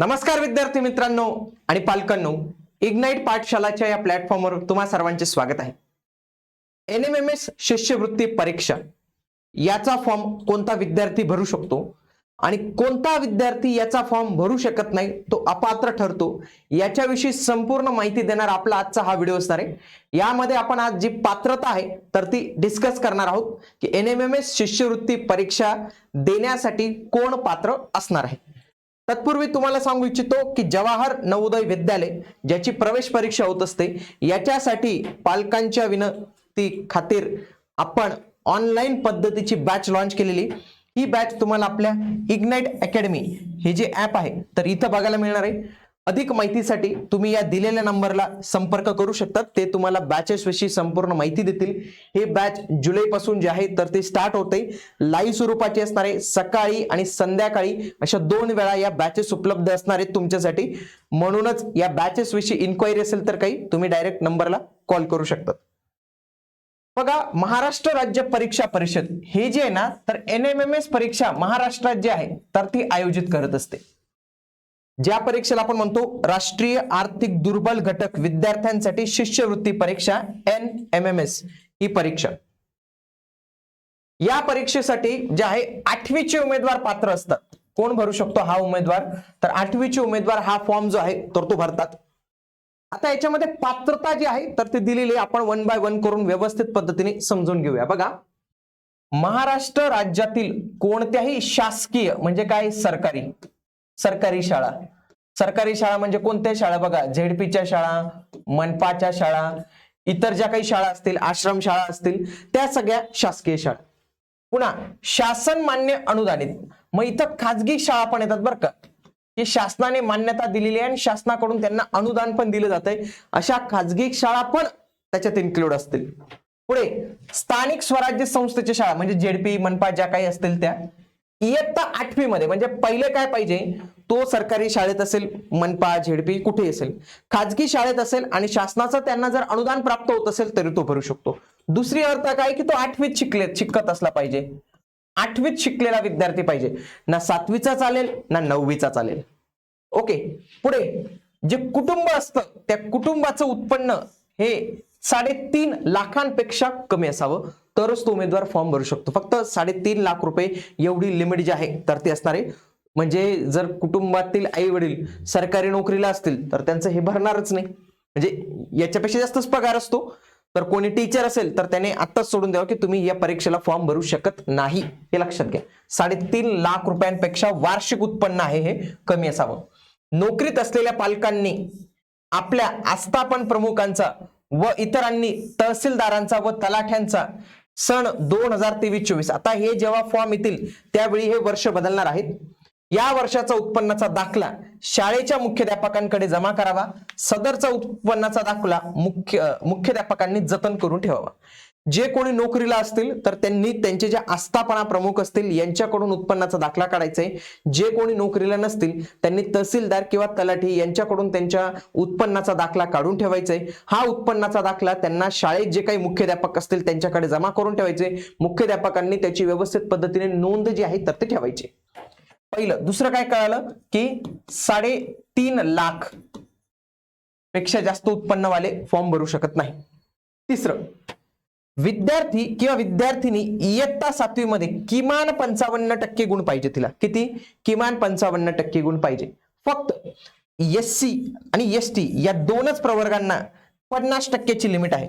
नमस्कार विद्यार्थी मित्रांनो आणि पालकांनो इग्नाईट पाठशालाच्या या प्लॅटफॉर्मवर तुम्हा सर्वांचे स्वागत आहे. एन एम एम एस शिष्यवृत्ती परीक्षा याचा फॉर्म कोणता विद्यार्थी भरू शकतो आणि कोणता विद्यार्थी याचा फॉर्म भरू शकत नाही तो अपात्र ठरतो याच्याविषयी संपूर्ण माहिती देणार आपला आजचा हा व्हिडिओ असणार आहे. यामध्ये आपण आज जी पात्रता आहे तर ती डिस्कस करणार आहोत की एन एम एम एस शिष्यवृत्ती परीक्षा देण्यासाठी कोण पात्र असणार आहे. तत्पूर्वी तुम्हाला सांगू इच्छितो की जवाहर नवोदय विद्यालय ज्याची प्रवेश परीक्षा होत असते याच्यासाठी पालकांच्या विनंती खातीर आपण ऑनलाईन पद्धतीची बॅच लॉन्च केलेली. ही बॅच तुम्हाला आपल्या इग्नाइट अकॅडमी हे जे ऍप आहे तर इथं बघायला मिळणार आहे. अधिक माहितीसाठी तुम्ही या दिलेल्या नंबरला संपर्क करू शकतात. ते तुम्हाला बॅचेस विषयी संपूर्ण माहिती देतील. हे बॅच जुलैपासून जे आहे तर ते स्टार्ट होते लाईव्ह स्वरूपाचे असणारे सकाळी आणि संध्याकाळी अशा दोन वेळा या बॅचेस उपलब्ध असणार आहेत तुमच्यासाठी. म्हणूनच या बॅचेस विषयी इन्क्वायरी असेल तर काही तुम्ही डायरेक्ट नंबरला कॉल करू शकतात. बघा महाराष्ट्र राज्य परीक्षा परिषद हे जे आहे ना तर एन एम एम एस परीक्षा महाराष्ट्रात जे आहे तर ती आयोजित करत असते. ज्या परीक्षेला आपण म्हणतो राष्ट्रीय आर्थिक दुर्बल घटक विद्यार्थ्यांसाठी शिष्यवृत्ती परीक्षा एन एम एम एस ही परीक्षा. या परीक्षेसाठी जे आहे आठवीचे उमेदवार पात्र असतात. कोण भरू शकतो हा उमेदवार? तर आठवीचे उमेदवार हा फॉर्म जो आहे तर तो भरतात. आता याच्यामध्ये पात्रता जी आहे तर ती दिलेली आहे. आपण वन बाय वन करून व्यवस्थित पद्धतीने समजून घेऊया. बघा महाराष्ट्र राज्यातील कोणत्याही शासकीय म्हणजे काय सरकारी सरकारी शाळा. सरकारी शाळा म्हणजे कोणत्या शाळा? बघा झेडपीच्या शाळा मनपाच्या शाळा इतर ज्या काही शाळा असतील आश्रम शाळा असतील त्या सगळ्या शासकीय शाळा. पुन्हा शासन मान्य अनुदानित. मग इथं खाजगी शाळा पण येतात बरं का. की शासनाने मान्यता दिलेली आहे आणि शासनाकडून त्यांना अनुदान पण दिलं जातंय. अशा खाजगी शाळा पण त्याच्यात इन्क्लूड असतील. पुढे स्थानिक स्वराज्य संस्थेच्या शाळा म्हणजे जेडपी मनपा ज्या काही असतील त्या. इयत्ता आठवी मध्ये म्हणजे पहिले काय पाहिजे? तो सरकारी शाळेत असेल मनपा झेडपी कुठे असेल. खाजगी शाळेत असेल आणि शासनाचं त्यांना जर अनुदान प्राप्त होत असेल तरी तो भरू शकतो. दुसरी अर्थ काय? की तो आठवीत शिकले शिकत असला पाहिजे. आठवीत शिकलेला विद्यार्थी पाहिजे. ना सातवीचा चालेल ना नववीचा चालेल. ओके पुढे. जे कुटुंब असतं त्या कुटुंबाचं उत्पन्न हे साडेतीन लाखांपेक्षा कमी असावं. तरच तो उमेदवार फॉर्म भरू शकतो. फक्त साडेतीन लाख रुपये एवढी लिमिट जी आहे तर ती असणार आहे. म्हणजे जर कुटुंबातील आई वडील सरकारी नोकरीला असतील तर त्यांचं हे भरणारच नाही. म्हणजे याच्यापेक्षा जास्तच पगार असतो. तर कोणी टीचर असेल तर त्याने आत्ताच सोडून द्यावं की तुम्ही या परीक्षेला फॉर्म भरू शकत नाही. हे लक्षात घ्या. साडेतीन लाख रुपयांपेक्षा वार्षिक उत्पन्न आहे हे कमी असावं. नोकरीत असलेल्या पालकांनी आपल्या आस्थापन प्रमुखांचा व इतरांनी तहसीलदारांचा व तलाठ्यांचा सण दोन हजार तेवीस चोवीस. आता हे जेव्हा फॉर्म येतील त्यावेळी हे वर्ष बदलणार आहेत. या वर्षाचा उत्पन्नाचा दाखला शाळेच्या मुख्याध्यापकांकडे जमा करावा. सदरचा उत्पन्नाचा दाखला मुख्य मुख्याध्यापकांनी जतन करून ठेवावा. जे कोणी नोकरीला असतील तर त्यांनी त्यांचे जे आस्थापना प्रमुख असतील यांच्याकडून उत्पन्नाचा दाखला काढायचा आहे. जे कोणी नोकरीला नसतील त्यांनी तहसीलदार किंवा तलाठी यांच्याकडून त्यांच्या उत्पन्नाचा दाखला काढून ठेवायचा आहे. हा उत्पन्नाचा दाखला त्यांना शाळेत जे काही मुख्याध्यापक असतील त्यांच्याकडे जमा करून ठेवायचे मुख्याध्यापकांनी त्याची व्यवस्थित पद्धतीने नोंद जी आहे तर ते ठेवायची पहिलं दुसरं काय कळालं? की साडेतीन लाखपेक्षा जास्त उत्पन्नवाले फॉर्म भरू शकत नाही. तिसरं विद्यार्थी किंवा विद्यार्थिनी इयत्ता सातवीमध्ये किमान पंचावन्न टक्के गुण पाहिजे तिला. किती? किमान पंचावन्न टक्के गुण पाहिजे. फक्त एस सी आणि एस टी या दोनच प्रवर्गांना पन्नास टक्क्याची लिमिट आहे.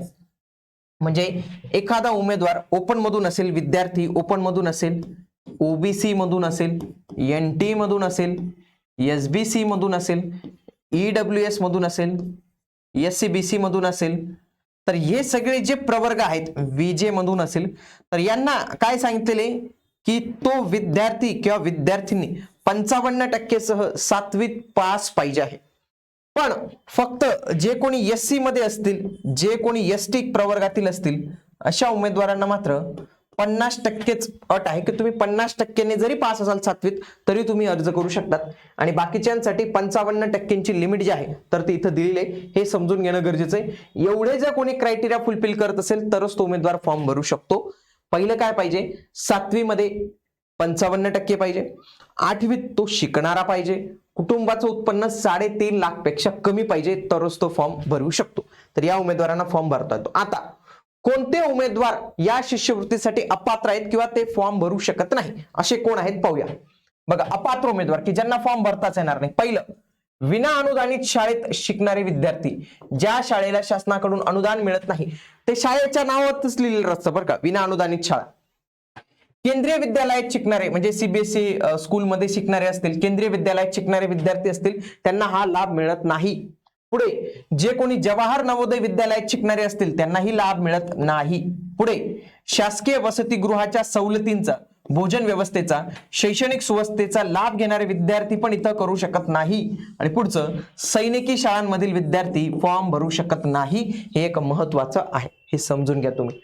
म्हणजे एखादा उमेदवार ओपन मधून असेल विद्यार्थी ओपन मधून असेल ओबीसी मधून असेल एन टी मधून असेल एस बी सी मधून असेल ईडब्ल्यू एस मधून असेल एस सी बी सी मधून असेल तर हे सगळे जे प्रवर्ग आहेत विजे मधून असेल तर यांना काय सांगितलेले की तो विद्यार्थी किंवा विद्यार्थिनी पंचावन्न टक्केसह सातवीत पास पाहिजे आहे. पण फक्त जे कोणी एस सी मध्ये असतील जे कोणी एस टी प्रवर्गातील असतील अशा उमेदवारांना मात्र पन्नास टक्केच अट आहे की तुम्ही पन्नास टक्क्यांनी जरी पास असाल सातवीत तरी तुम्ही अर्ज करू शकतात. आणि बाकीच्यांसाठी पंचावन्न टक्क्यांची लिमिट जी आहे तर ती इथं दिलेली आहे. हे समजून घेणं गरजेचं आहे. एवढे जर कोणी क्रायटेरिया फुलफिल करत असेल तरच तो उमेदवार फॉर्म भरू शकतो. पहिलं काय पाहिजे? सातवीमध्ये पंचावन्न टक्के पाहिजे. आठवीत तो शिकणारा पाहिजे. कुटुंबाचं उत्पन्न साडेतीन लाखपेक्षा कमी पाहिजे तरच तो फॉर्म भरू शकतो. तर या उमेदवारांना फॉर्म भरता येतो. आता कोणते उमेदवार या शिष्यवृत्तीसाठी अपात्र आहेत किंवा ते फॉर्म भरू शकत नाही? असे कोण आहेत? पाहूया. बघा अपात्र उमेदवार की ज्यांना फॉर्म भरताच येणार नाही. पहिलं विना अनुदानित शाळेत शिकणारे विद्यार्थी ज्या शाळेला शासनाकडून अनुदान मिळत नाही ते शाळेच्या नावातच लिहिलेलं असतं बरं का विना अनुदानित शाळा. केंद्रीय विद्यालयात शिकणारे म्हणजे सीबीएसई स्कूलमध्ये शिकणारे असतील केंद्रीय विद्यालयात शिकणारे विद्यार्थी असतील त्यांना हा लाभ मिळत नाही. पुढे जे कोणी जवाहर नवोदय विद्यालयात शिकणारे असतील त्यांनाही लाभ मिळत नाही. पुढे शासकीय वसतिगृहाच्या सवलतींचा भोजन व्यवस्थेचा शैक्षणिक सुवस्थेचा लाभ घेणारे विद्यार्थी पण इथं करू शकत नाही. आणि पुढचं सैनिकी शाळांमधील विद्यार्थी फॉर्म भरू शकत नाही हे एक महत्वाचं आहे. हे समजून घ्या तुम्ही.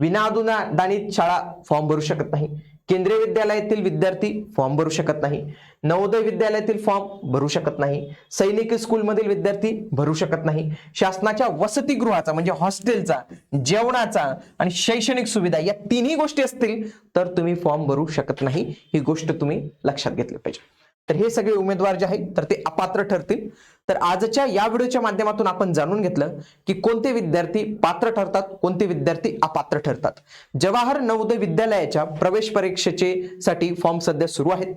विनाअनुदानित शाळा फॉर्म भरू शकत नाही. केंद्रीय विद्यालयातील विद्यार्थी फॉर्म भरू शकत नाही. नवोदय विद्यालयातील फॉर्म भरू शकत नाही. सैनिकी स्कूलमधील विद्यार्थी भरू शकत नाही. शासनाच्या वसतिगृहाचा म्हणजे हॉस्टेलचा जेवणाचा आणि शैक्षणिक सुविधा या तिन्ही गोष्टी असतील तर तुम्ही फॉर्म भरू शकत नाही. ही गोष्ट तुम्ही लक्षात घेतली पाहिजे. तर हे सगळे उमेदवार जे आहेत तर ते अपात्र ठरतील. तर आजच्या या व्हिडिओच्या माध्यमातून आपण जाणून घेतलं की कोणते विद्यार्थी पात्र ठरतात कोणते विद्यार्थी अपात्र ठरतात. जवाहर नवोदय विद्यालयाच्या प्रवेश परीक्षेचे साठी फॉर्म सध्या सुरू आहेत.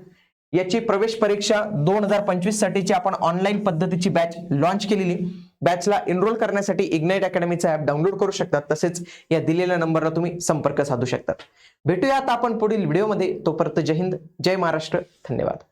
याची प्रवेश परीक्षा दोन हजार पंचवीस साठीची आपण ऑनलाईन पद्धतीची बॅच लॉन्च केलेली. बॅचला एनरोल करण्यासाठी इग्नाइट अकॅडमीचा ऍप डाउनलोड करू शकतात. तसेच या दिलेल्या नंबरला तुम्ही संपर्क साधू शकतात. भेटूयात आपण पुढील व्हिडिओमध्ये. तोपर्यंत जय हिंद जय महाराष्ट्र. धन्यवाद.